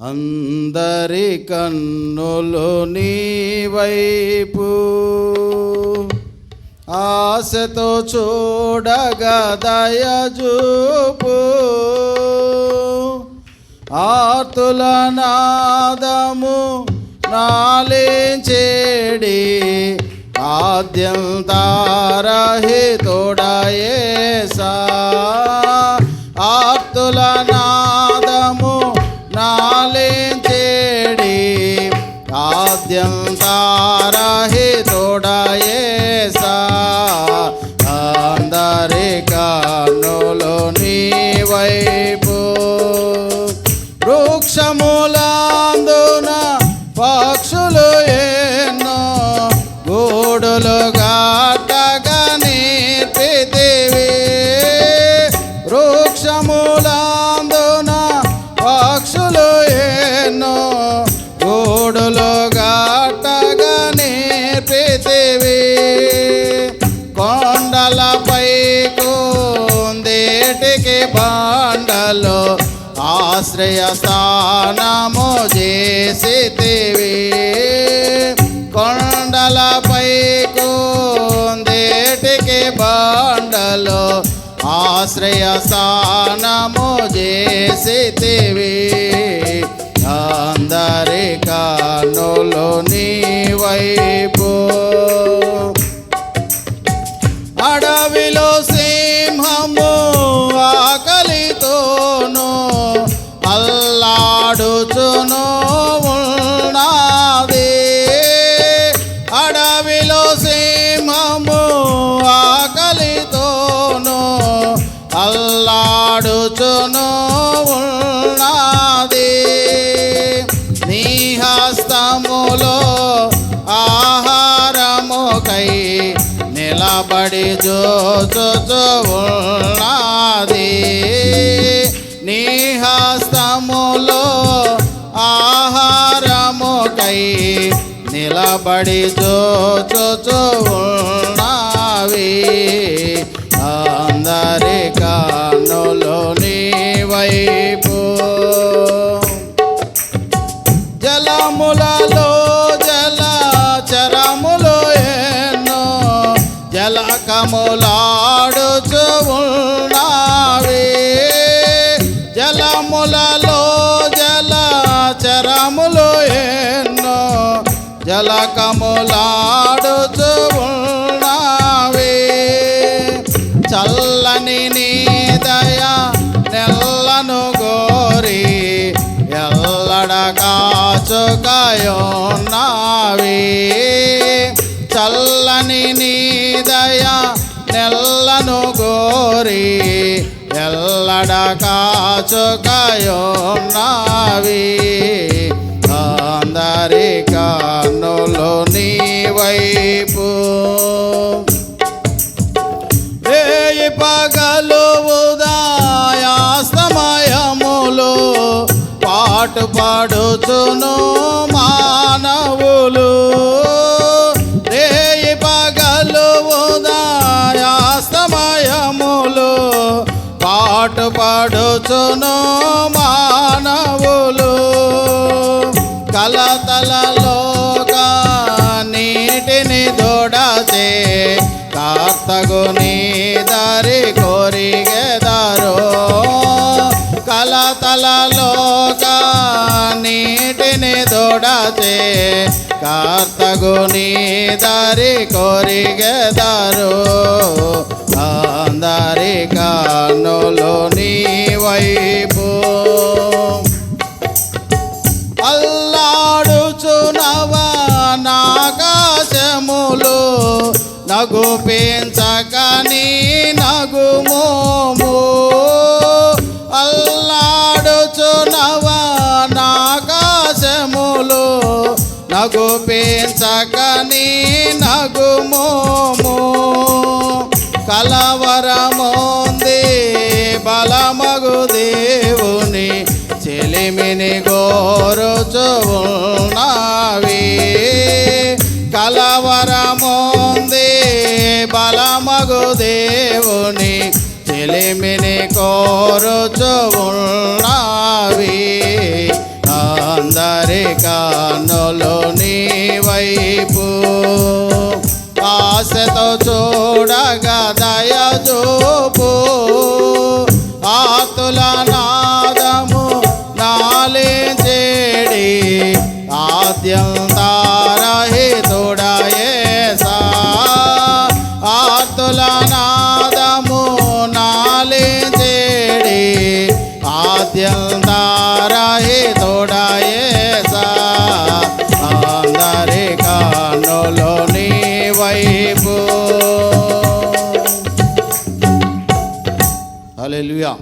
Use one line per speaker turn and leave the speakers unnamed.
అందరి కన్నులు నీవైపు ఆశతో చూడగా దయజూపు ఆతుల నాదము నాలించేడి. ఆద్యంతారహితోడయేసా ఆర్తుల నా ఆద్యంతారహితోడయేసా. అందరి కన్నులు నీ వైపు వృక్షములందున పక్షులు ఎన్నో గూడులు గట్టగా నేర్పితివి. వృక్షములందున ఆశ్రయ స్థానము చేసితివి. కొండలపై కుందేటికి బండలు ఆశ్రయ స్థానము చేసితివి. అందరి కన్నులు నీ వైపు నిలబడి జోచుచు ఉన్నది నీ హస్తములో ఆహారముకై నిలబడి జోచుచు ఉన్నవి అందరి కన్నులు నీ వైపు జలములలో జలకములాడుచు ఉన్నవి. జలములలో జల చరములు ఎన్నో. జలకములాడుచు ఉన్నవి. చల్లని నీ దయ నెల్లను గోరి ఎల్లడ మరి ఎల్లడ కాచుకయోన్నావి. అందరి కన్నులు నీ వైపు. రేయి పగలు ఉదయాస్తమయములు పాటు పాడుచును మానవులు. పాడుచును మానవులు. కలతలలోక నీటిని దొడచే కార్తగు నీ దారి కోరిగెదారో. కలతలలోక నీటిని దొడచే కార్తగు నీ దారి కోరిగెదారో. అందరి కన్నులు నీ వైపు. అల్లాడుచునవా నాకాశములు నగు పెంచకని నగు మోము. అల్లాడుచునవా నాకాశములు నగు పెంచకని నగు గోరుచున్నావి కలవరముంది బలమగు దేవుని తెలిమిని కోరుచున్నావి అందరి కన్నులు నీ వైపు. ఆశతో చూడగ ధ్వనుల నాదము నాలించేడి ఆద్యంత రహితుడయే అందరి కన్నులు నీ వైపు. అలెలుయా